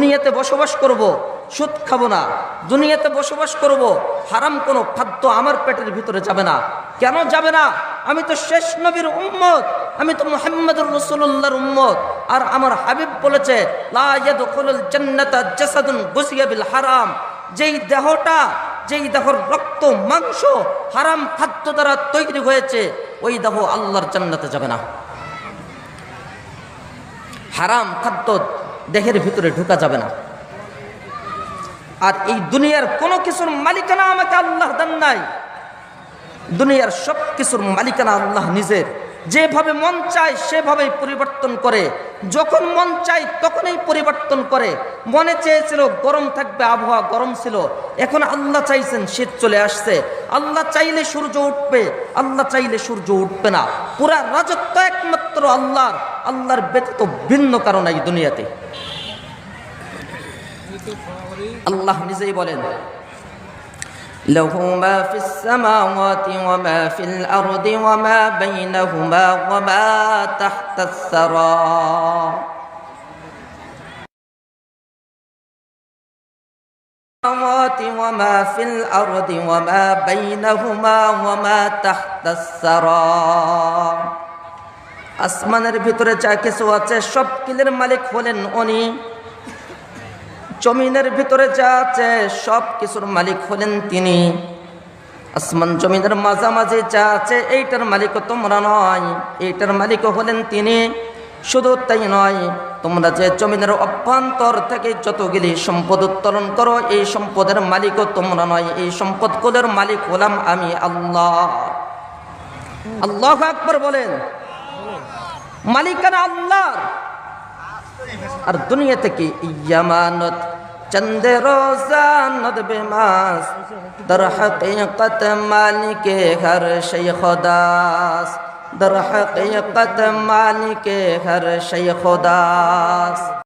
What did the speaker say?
দুনিয়াতে বসবাস করব, সুদ খাব না। দুনিয়াতে বসবাস করব, হারাম কোনো খাদ্য আমার পেটের ভিতরে যাবে না। কেন যাবে না? আমি তো শেষ নবীর উম্মত, আমি তো মোহাম্মদুর রসুল্লাহর উম্মত। আর আমার হাবিব বলেছে হারাম। যেই দেহটা, যেই দেহর রক্ত, মাংস, হারাম খাদ্য দ্বারা তৈরি হয়েছে, ওই দেহ আল্লাহর জান্নাতে যাবে না। হারাম খাদ্য দেহের ভিতরে ঢুকা যাবে না। আর এই দুনিয়ার কোনো কিছুর মালিকানা আমাকে আল্লাহ দেন নাই। দুনিয়ার সব কিছুর মালিকানা আল্লাহ নিজের। যেভাবে মন চায় সেভাবেই পরিবর্তন করে। যখন মন চায় তখনই পরিবর্তন করে। মনে চেয়েছিল গরম থাকবে, আবহাওয়া গরম ছিল। এখন আল্লাহ চাইছেন শীত চলে আসছে। আল্লাহ চাইলে সূর্য উঠবে, আল্লাহ চাইলে সূর্য উঠবে না। পুরা রাজত্ব একমাত্র আল্লাহর। আল্লাহর ব্যতীত ভিন্ন কারণ এই দুনিয়াতে। আল্লাহ নিজেই বলেন له ما في السماوات وما في الأرض وما بينهما وما تحت الثرى السماوات وما في الأرض وما بينهما وما تحت الثرى আসমানের ভিতরে যা কিছু আছে সব কিলের মালিক হলেন উনি জমিনের ভিতরে যা আছে, সব কিছুর মালিক হলেন তিনি। আসমান জমিনের মাঝামাঝি যা আছে, এইটার মালিকও তোমরা নয়, এইটার মালিকও হলেন তিনি। শুধু তাই নয়, তোমরা যে জমিনের অভ্যন্তর থেকে যতগুলি সম্পদ উত্তোলন করো, এই সম্পদের মালিকও তোমরা নয়, এই সম্পদ কুলের মালিক হলাম আমি আল্লাহ। আল্লাহ আকবর বলেন। মালিকানা আল্লাহর। আর দুনিয়াতে কি ইয়ামানত چند روزانت بیماس در حقیقت مالک ہر شی خداس در حقیقت مالک ہر شی خداس